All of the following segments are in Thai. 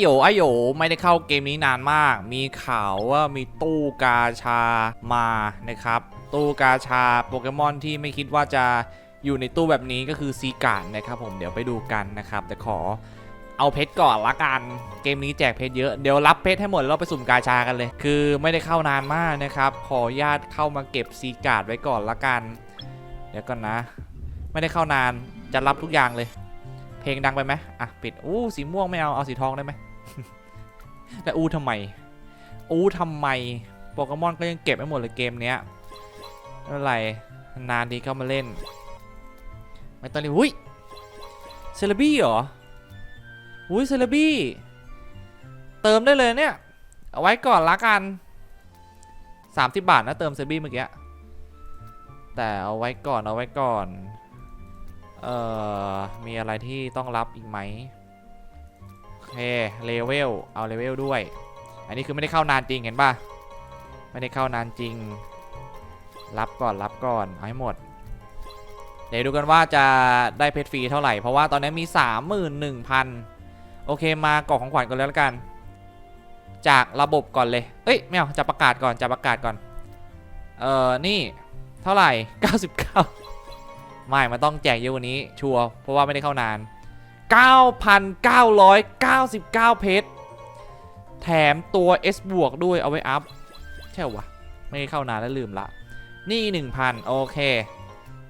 โยไอโยไม่ได้เข้าเกมนี้นานมาก มีข่าวว่ามีตู้กาชามานะครับ ตู้กาชาโปเกมอนที่ไม่คิดว่าจะอยู่ในตู้แบบนี้ก็คือซีการ์ดนะครับผมเดี๋ยวไปดูกันนะครับ แต่ขอเอาเพชรก่อนละกันเกมนี้แจกเพชรเยอะเดี๋ยวรับเพชรให้หมดแล้วเราไปสุ่มกาชากันเลย คือไม่ได้เข้านานมากนะครับ ขอญาตเข้ามาเก็บซีการ์ดไว้ก่อนละกัน เดี๋ยวก่อนนะ ไม่ได้เข้านานจะรับทุกอย่างเลย เพลงดังไปไหมอะปิดอู้สีม่วงไม่เอาเอาสีทองได้ไหม แต่อู้ทำไม อู้ทำไมโปเกมอนก็ยังเก็บไม่หมดเลยเกมเนี้ยไม่เป็นไรนานดีเข้ามาเล่น ไม่ตองรีบหุ้ยเซเลบี้เหรอหุ้ยเซเลบี้เติมได้เลยเนี่ย เอาไว้ก่อนละกัน 30 บาทนะเติมเซเลบี้เมื่อกี้แต่เอาไว้ก่อนเอาไว้ก่อน เอ่อ มีอะไรที่ต้องรับอีกไหม เคเลเวลเอาเลเวลด้วย อันนี้คือไม่ได้เข้านานจริงเห็นป่ะไม่ได้เข้านานจริง รับก่อนรับก่อนเอาให้หมด เดี๋ยวดูกันว่าจะได้เพชรฟรีเท่าไหร่ เพราะว่าตอนนี้มี 31,000 โอเคมากล่องของขวัญก่อนแล้วละกัน จากระบบก่อนเลย เอ้ยไม่เอาจะประกาศก่อนจะประกาศก่อน เอ่อ นี่เท่าไหร่ 99 ไม่มันต้องแจกเยอะกว่านี้ชัวร์เพราะว่าไม่ได้เข้านาน 9,999 เพชร แถมตัว S บวกด้วยเอาไว้อัพ ใช่วะ ไม่เข้านานแล้วลืมละ นี่ 1,000 โอเค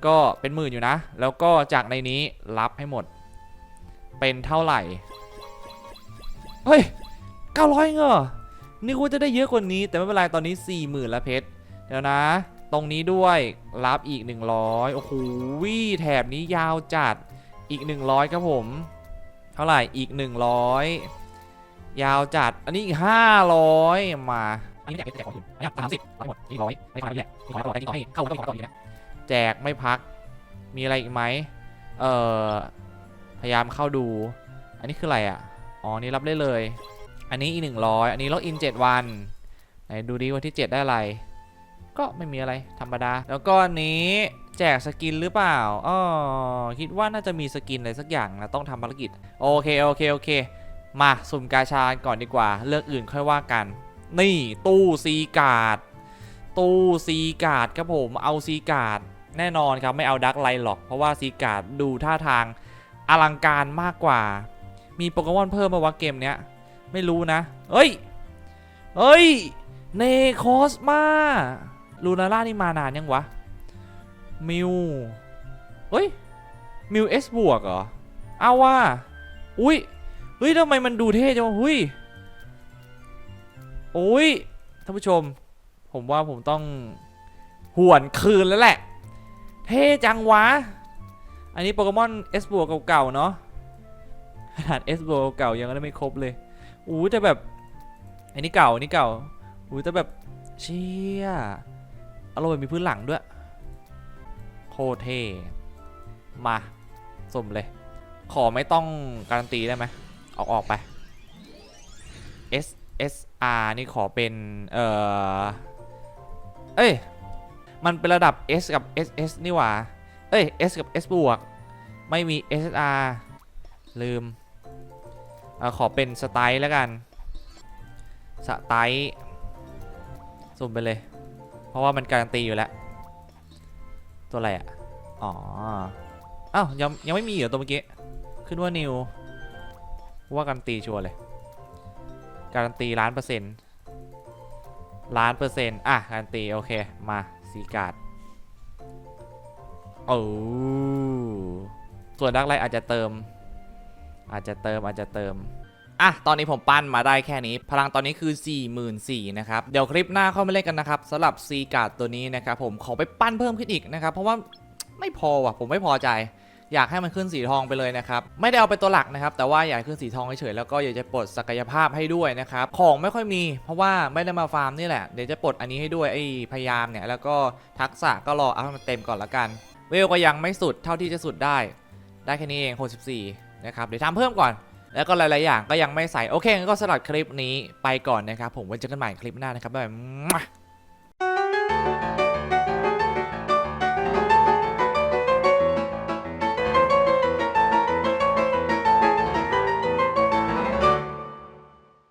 ก็เป็นหมื่นอยู่นะ แล้วก็จากในนี้รับให้หมด เป็นเท่าไหร่ เฮ้ย 900เงอนี่กูจะได้เยอะกว่านี้ แต่ไม่เป็นไร ตอนนี้ 40,000ล้วเพชร เดี๋ยวนะ ตรงนี้ด้วยรับอีก 100 โอ้โหวิแถบนี้ยาวจัด อีก 100 ครับผม เท่าไหร่อีก 100 ยาวจัดอันนี้อีก 500 มาอันนี้แจกแจกของอื่นอันนี้สามสิบร้อยหมดนี่ร้อยไม่พอนี่แหละนี่ขอต่อไปนี่ขอให้เข้าก็ขอต่ออีกนะแจกไม่พักมีอะไรอีกไหมเอ่อพยายามเข้าดู อันนี้คืออะไรอะอ๋อนี่รับได้เลย อันนี้อีก 100 อันนี้ล็อกอิน 7 วันไหนดูดิวันที่ 7 ได้อะไร ก็ไม่มีอะไรธรรมดา แล้วก็อันนี้แจกสกินหรือเปล่าอ๋อคิดว่าน่าจะมีสกินอะไรสักอย่างนะต้องทำภารกิจ โอเค โอเค โอเค มาสุ่มกาชาก่อนดีกว่าเรื่องอื่นค่อยว่ากัน นี่ตู้ซีการ์ดตู้ซีการ์ดครับผม เอาซีการ์ดแน่นอนครับไม่เอาดักไลหรอก เพราะว่าซีการ์ดดูท่าทางอลังการมากกว่า มีโปเกมอนเพิ่มมาวะเกมเนี้ย ไม่รู้นะ เฮ้ย เฮ้ย เนโคสมา ลูนาร่านี่มานานยังวะ มิวเฮ้ย มิวเอสบวกเหรอ เอาว่า อุ้ยเฮ้ยทำไมมันดูเท่จังวะหุ้ยโอ้ยท่านผู้ชม ผมว่าผมต้องหวนคืนแล้วแหละ เท่จังวะ อันนี้โปเกมอนเอสบวกเก่าๆเนาะขนาดเอสบวกเก่ายังไม่ครบเลยอู้แต่แบบ อันนี้เก่าอันนี้เก่าอู้แต่แบบเชี่ย อารมณ์แบบมีพื้นหลังด้วย โคตรเท่มาสุ่มเลย ขอไม่ต้องการันตีได้ไหมออกออกไป S S R นี่ขอเป็น เอ่อ เอ้ย มันเป็นระดับ S กับ S S นี่หว่า เอ้ย S กับ S บวก ไม่มี S R ลืมอขอเป็นสไตล์แล้วกัน สไตล์สุ่มไปเลย ราะว่ามันการันตีอยู่แล้ว ตัวอะไรอะ อ๋อ อ้าวยังยังไม่มีเหรอตัวเมื่อกี้ ขึ้นว่านิว ว่าการันตีชัวร์เลย การันตีล้านเปอร์เซ็นต์ล้านเปอร์เซ็นต์อะการันตีโอเค มาสีการ์ดโอ้ส่วนดักไลอาจจะเติม อาจจะเติมอาจจะเติม อะ ตอนนี้ผมปั้นมาได้แค่นี้ พลังตอนนี้คือ 44,000นะครับ เดี๋ยวคลิปหน้าเข้ามาเล่นกันนะครับสำหรับซีการ์ดตัวนี้นะครับผมขอไปปั้นเพิ่มขึ้นอีกนะครับ เพราะว่าไม่พอว่ะ ผมไม่พอใจ อยากให้มันขึ้นสีทองไปเลยนะครับ ไม่ได้เอาเป็นตัวหลักนะครับ แต่ว่าอยากขึ้นสีทองเฉยๆแล้วก็อยากจะปลดศักยภาพให้ด้วยนะครับ ของไม่ค่อยมี เพราะว่าไม่ได้มาฟาร์มนี่แหละ เดี๋ยวจะปลดอันนี้ให้ด้วยไอ้พยายามเนี่ย แล้วก็ทักษะก็รอเอาให้มันเต็มก่อนละกัน เวลก็ยังไม่สุดเท่าที่จะสุดได้ ได้แค่นี้เอง64นะครับ เดี๋ยวทำเพิ่มก่อน แล้วก็หลาย ๆ อย่างก็ยังไม่ใส่ โอเคงั้นก็สลัดคลิปนี้ไปก่อนนะครับ ผมไว้เจอกันใหม่คลิปหน้านะครับบ๊ายบาย